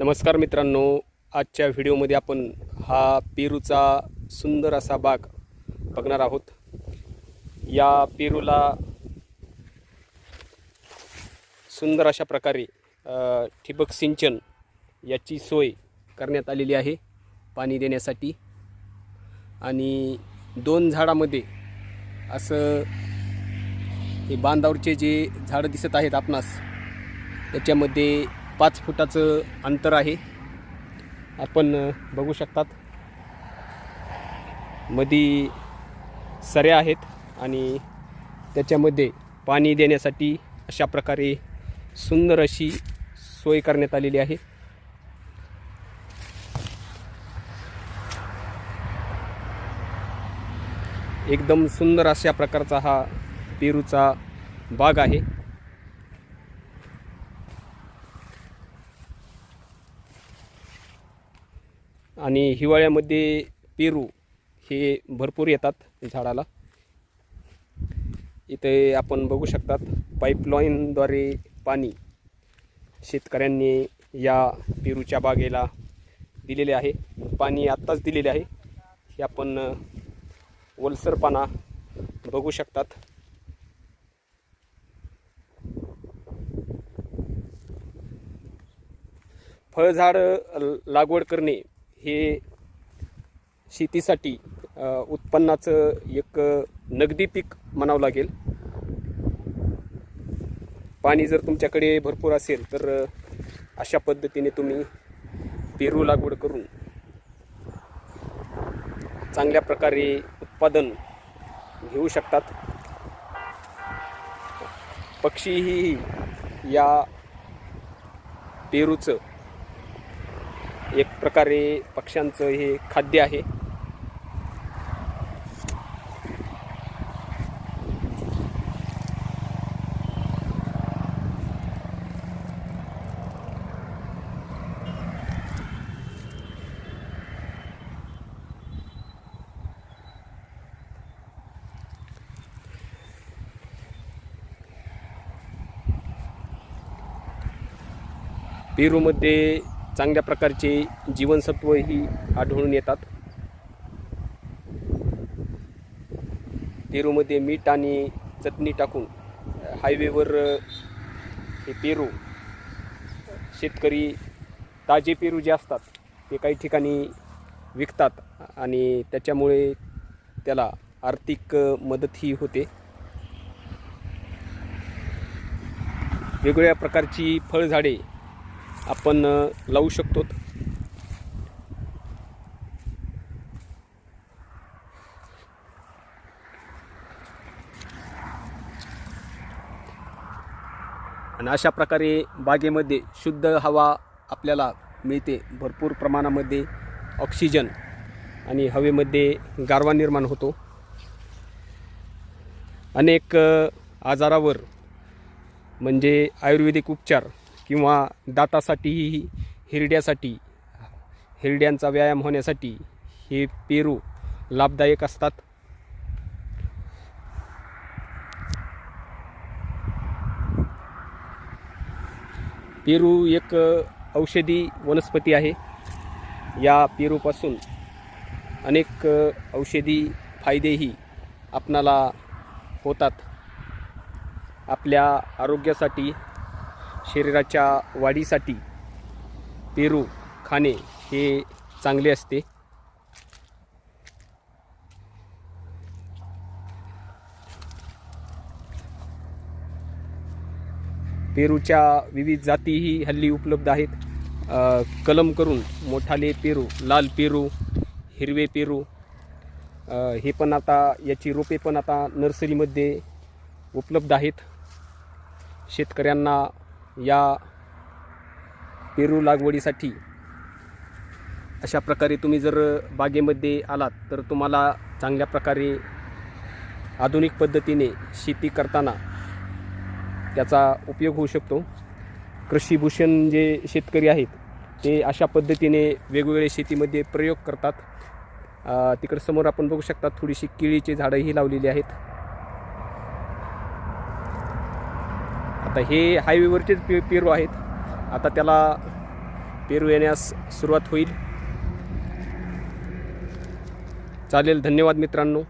नमस्कार मित्रांनो आजच्या व्हिडिओमध्ये आपण हा पेरूचा सुंदर असा बाग बघणार आहोत. या पेरूला सुंदर अशा प्रकारे ठिबक सिंचन याची सोय करण्यात आलेली आहे पाणी देण्यासाठी. आणि दोन झाडामध्ये असं हे बांधावरचे जे झाडं दिसत आहेत आपणास त्याच्यामध्ये पाच फुटाचं अंतर आहे. आपण बघू शकतात. मधी सऱ्या आहेत आणि त्याच्यामध्ये पाणी देण्यासाठी अशा प्रकारे सुंदर अशी सोय करण्यात आलेली आहे. एकदम सुंदर अशा प्रकारचा हा पेरूचा बाग आहे. आणि हिवाळ्यामध्ये पेरू हे भरपूर येतात झाडाला. इथे आपण बघू शकतात पाईपलाईनद्वारे पाणी शेतकऱ्यांनी या पेरूच्या बागेला दिलेले आहे. पाणी आत्ताच दिलेले आहे. हे आपण ओलसरपाना ओलसरपणा बघू शकतात. फळझाड लागवड करणे हे शेतीसाठी उत्पन्नाचं एक नगदी पीक म्हणावं लागेल. पाणी जर तुमच्याकडे भरपूर असेल तर अशा पद्धतीने तुम्ही पेरू लागवड करून चांगल्या प्रकारे उत्पादन घेऊ शकतात. पक्षीही या पेरूचं एक प्रकारे पक्ष्यांचं हे खाद्य आहे. पेरूमध्ये चांगल्या प्रकारचे जीवनसत्वही आढळून येतात. पेरूमध्ये मीठ आणि चटणी टाकून हायवेवर हे पेरू शेतकरी ताजे पेरू जे असतात ते काही ठिकाणी विकतात आणि त्याच्यामुळे त्याला आर्थिक मदतही होते. वेगवेगळ्या प्रकारची फळझाडे आपण लावू शकतो. आणि अशा प्रकारे बागेमध्ये शुद्ध हवा आपल्याला मिळते. भरपूर प्रमाणामध्ये ऑक्सिजन आणि हवेमध्ये गारवा निर्माण होतो. अनेक आजारावर म्हणजे आयुर्वेदिक उपचार किंवा दातासाठीही हिरड्यासाठी हिरड्यांचा व्यायाम होण्यासाठी हे पेरू लाभदायक असतात. पेरू एक औषधी वनस्पती आहे. या पेरूपासून अनेक औषधी फायदेही आपणाला होतात. आपल्या आरोग्यासाठी शरीराच्या वाढीसाठी पेरू खाणे हे चांगले असते. पेरूच्या विविध जातीही हल्ली उपलब्ध आहेत. कलम करून मोठाले पेरू लाल पेरू हिरवे पेरू हे पण आता याची रोपे पण आता नर्सरीमध्ये उपलब्ध आहेत. शेतकऱ्यांना या पेरू लागवडीसाठी अशा प्रकारे तुम्ही जर बागेमध्ये आलात तर तुम्हाला चांगल्या प्रकारे आधुनिक पद्धतीने शेती करताना त्याचा उपयोग होऊ शकतो. कृषीभूषण जे शेतकरी आहेत ते अशा पद्धतीने वेगवेगळे शेतीमध्ये प्रयोग करतात. तिकडं समोर आपण बघू शकता थोडीशी केळीची झाडंही लावलेली आहेत. आता हे हायवेवरचेच पे पेरू आहेत. आता त्याला पेरू येण्यास सुरुवात होईल. चालेल धन्यवाद मित्रांनो.